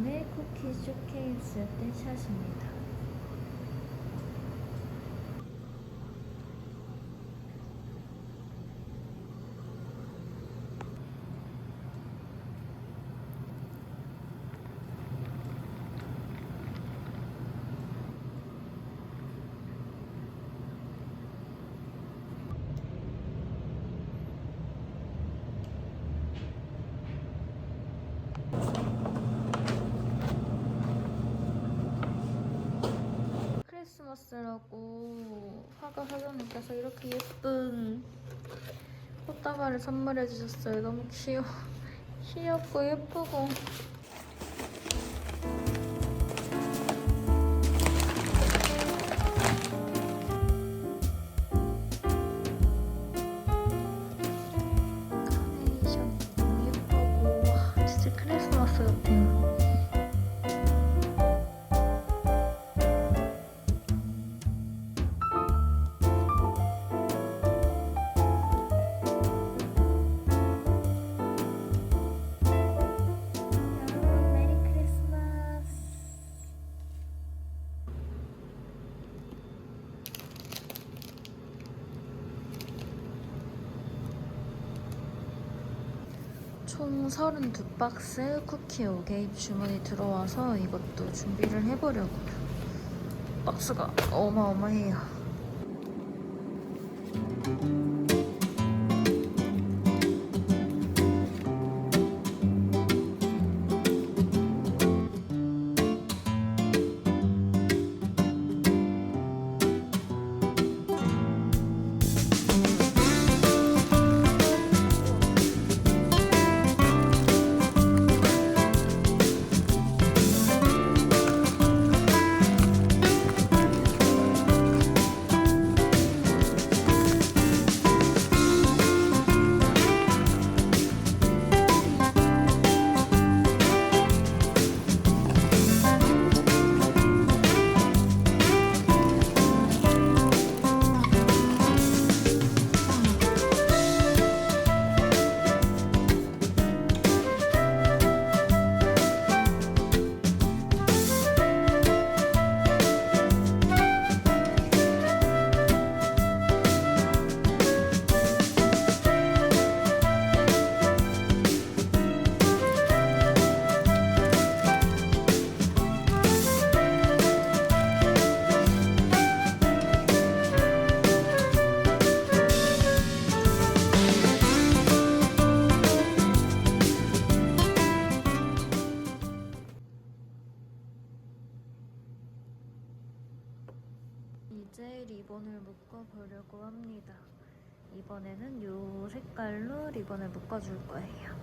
버스데이 쿠키 쇼케이스 때 샷입니다. 크리스마스라고 화가 사장님께서 이렇게 예쁜 꽃다발을 선물해 주셨어요. 너무 귀여워. 귀엽고 예쁘고. 총 32박스 쿠키 5개 주문이 들어와서 이것도 준비를 해보려고요. 박스가 어마어마해요. 이제 리본을 묶어 보려고 합니다. 이번에는 이 색깔로 리본을 묶어줄 거예요.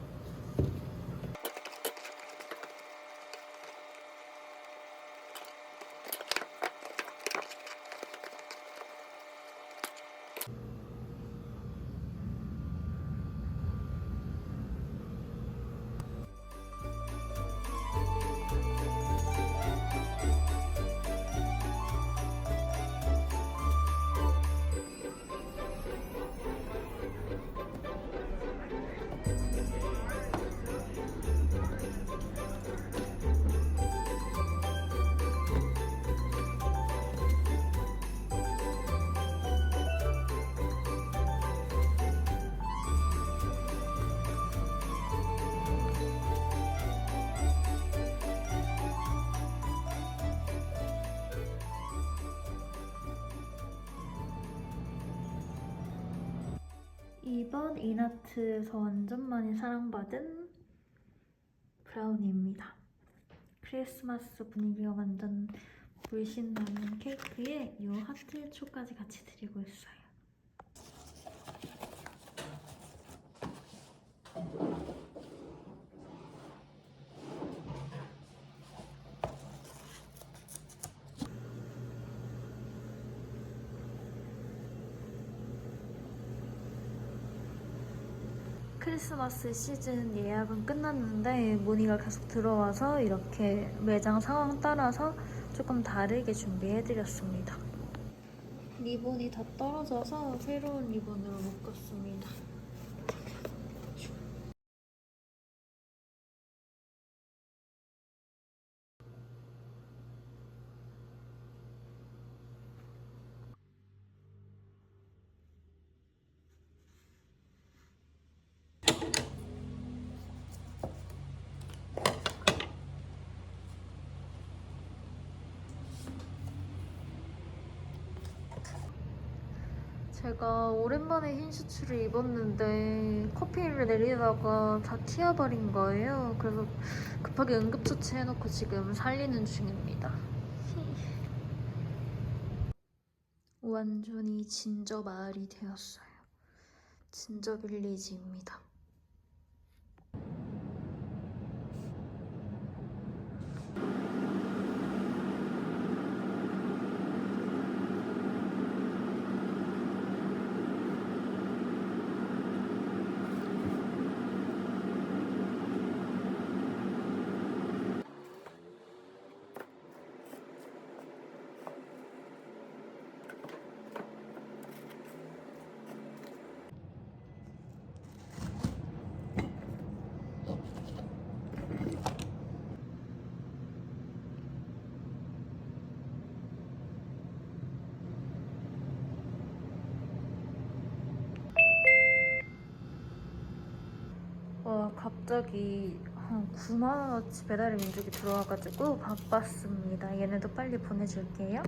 이나트에서 완전 많이 사랑받은 브라우니입니다. 크리스마스 분위기가 완전 물씬 나는 케이크에 이 하트 초까지 같이 드리고 있어요. 크리스마스 시즌 예약은 끝났는데 문의가 계속 들어와서 이렇게 매장 상황 따라서 조금 다르게 준비해드렸습니다. 리본이 다 떨어져서 새로운 리본으로 묶었습니다. 제가 오랜만에 흰 셔츠를 입었는데 커피를 내리다가 다 튀어버린 거예요. 그래서 급하게 응급처치 해놓고 지금 살리는 중입니다. 완전히 진저 마을이 되었어요. 진저 빌리지입니다. 와 갑자기 한 9만 원어치 배달의 민족이 들어와가지고 바빴습니다. 얘네도 빨리 보내줄게요.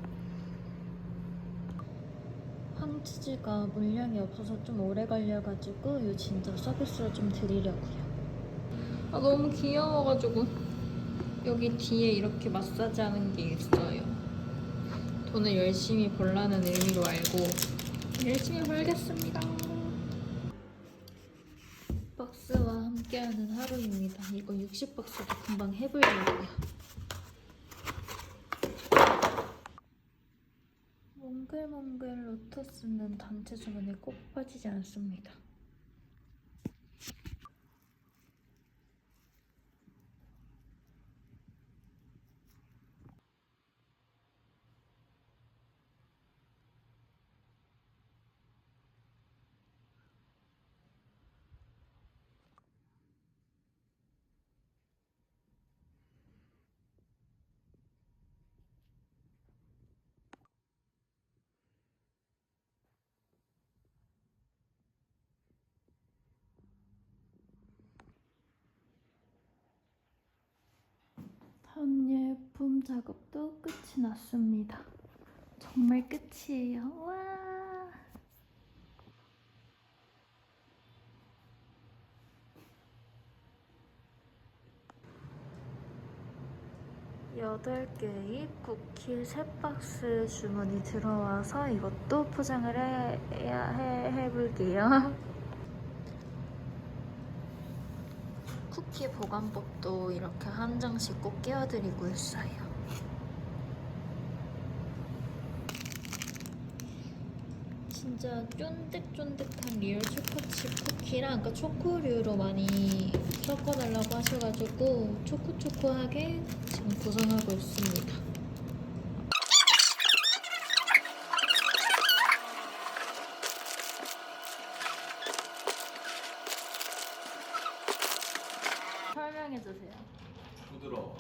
황치즈가 물량이 없어서 좀 오래 걸려가지고 이 진짜 서비스로 좀 드리려고요. 아 너무 귀여워가지고 여기 뒤에 이렇게 마사지하는 게 있어요. 돈을 열심히 벌라는 의미로 알고 열심히 벌겠습니다. 박스와 함께 하루입니다. 이거 60박스도 금방 해보려고요. 몽글몽글 로터스는 단체 주문에 꼭 빠지지 않습니다. 단예품 작업도 끝이 났습니다. 정말 끝이에요. 와. 여덟 개의 쿠키 세 박스 주문이 들어와서 이것도 포장을 해, 해야 해, 해볼게요. 쿠키 보관법도 이렇게 한 장씩 꼭 끼워드리고 있어요. 진짜 쫀득쫀득한 리얼 초코칩 쿠키랑 그러니까 초코류로 많이 섞어달라고 하셔가지고 초코초코하게 지금 구성하고 있습니다. 설명해주세요. 부드러워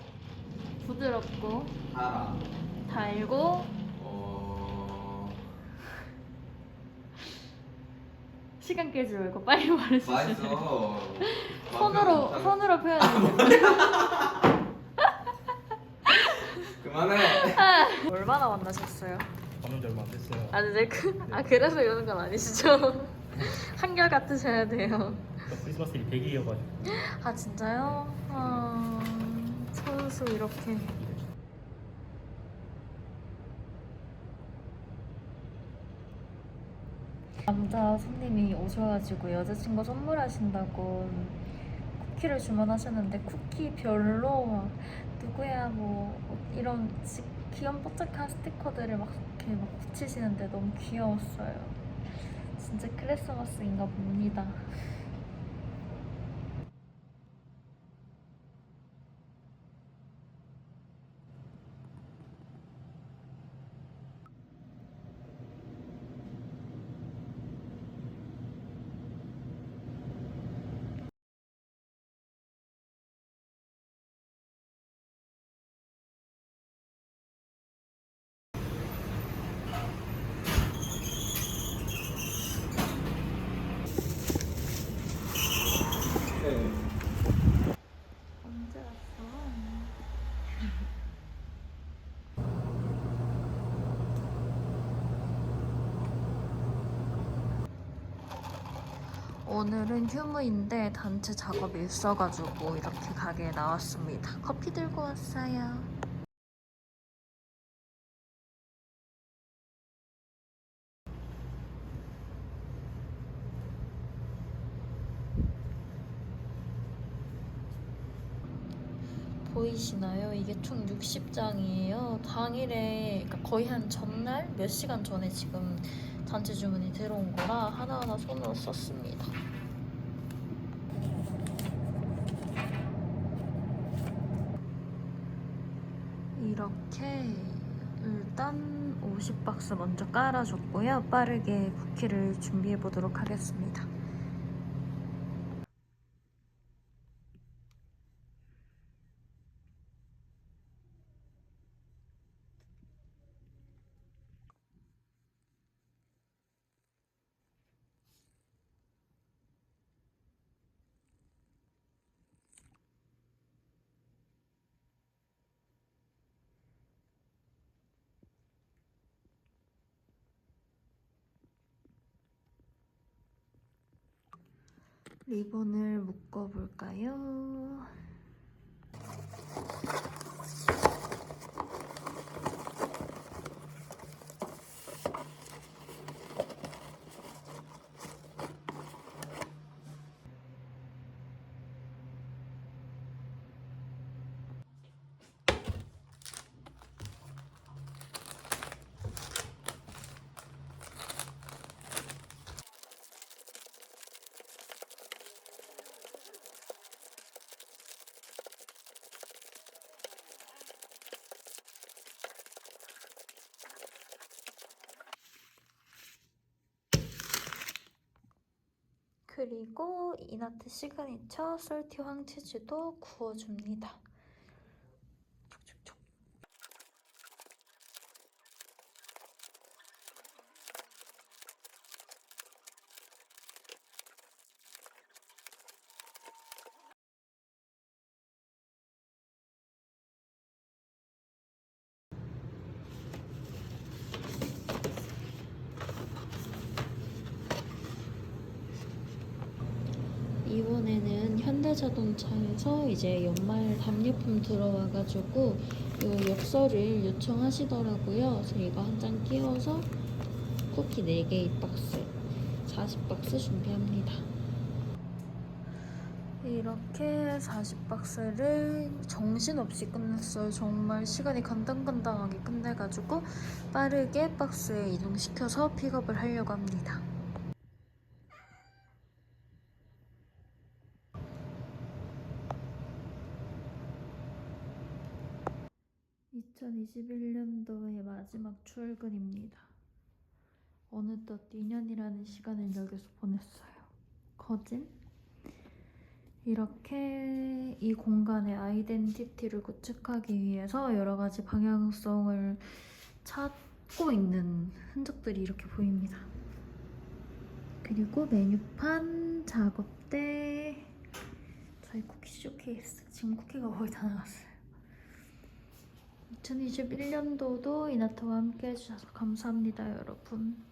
부드럽고 달아 달고 어... 시간 깨지 말고 빨리 말해주세요. 맛있어 손으로 맛 손으로 표현해주세요. 그만해 얼마나 만나셨어요? 만난 지 얼마 안 됐어요. 아, 네, 그, 아 그래서 이러는 건 아니시죠? 한결 같으셔야 돼요. 저 크리스마스이 100일이어가지고 아 진짜요? 아, 선수 이렇게 남자 손님이 오셔가지고 여자친구 선물하신다고 쿠키를 주문하셨는데 쿠키 별로 막 누구야 뭐 이런 지- 귀염뽀짝한 스티커들을 막 이렇게 막 붙이시는데 너무 귀여웠어요. 진짜 크리스마스인가 봅니다. 언제 왔어? 오늘은 휴무인데 단체 작업이 있어가지고 이렇게 가게에 나왔습니다. 커피 들고 왔어요. 보이시나요? 이게 총 60장이에요. 당일에, 그러니까 거의 한 전날 몇 시간 전에 지금 단체 주문이 들어온 거라 하나하나 손으로 썼습니다. 이렇게 일단 50박스 먼저 깔아줬고요. 빠르게 쿠키를 준비해 보도록 하겠습니다. 리본을 묶어 볼까요? 그리고 이나트 시그니처 솔티 황치즈도 구워줍니다. 이번에는 현대자동차에서 이제 연말 답례품 들어와가지고 요 엽서를 요청하시더라고요. 그래서 이거 한 장 끼워서 쿠키 4개의 박스 40박스 준비합니다. 이렇게 40박스를 정신없이 끝냈어요. 정말 시간이 간당간당하게 끝내가지고 빠르게 박스에 이동시켜서 픽업을 하려고 합니다. 2021년도의 마지막 출근입니다. 어느덧 2년이라는 시간을 여기서 보냈어요. 거진? 이렇게 이 공간의 아이덴티티를 구축하기 위해서 여러 가지 방향성을 찾고 있는 흔적들이 이렇게 보입니다. 그리고 메뉴판, 작업대, 저희 쿠키 쇼케이스. 지금 쿠키가 거의 다 나갔어요. 2021년도도 이나트와 함께 해주셔서 감사합니다, 여러분.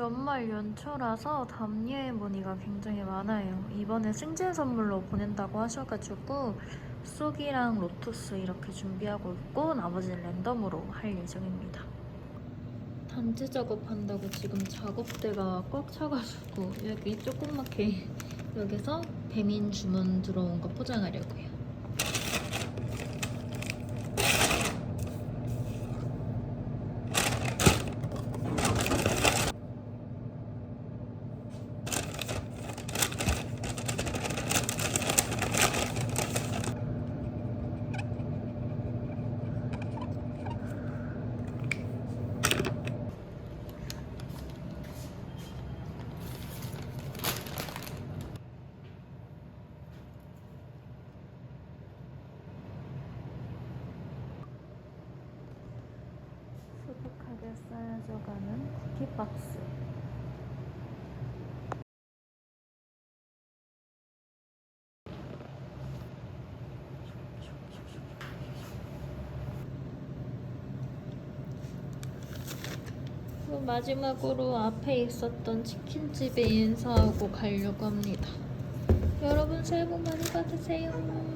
연말 연초라서 답례 문의가 굉장히 많아요. 이번에 생제 선물로 보낸다고 하셔가지고 쑥이랑 로투스 이렇게 준비하고 있고 나머지는 랜덤으로 할 예정입니다. 단체 작업한다고 지금 작업대가 꽉 차가지고 여기 조그맣게 여기서 배민 주문 들어온 거 포장하려고요. 가져가는 쿠키 박스. 그리고 마지막으로 앞에 있었던 치킨집에 인사하고 가려고 합니다. 여러분 새해 복 많이 받으세요.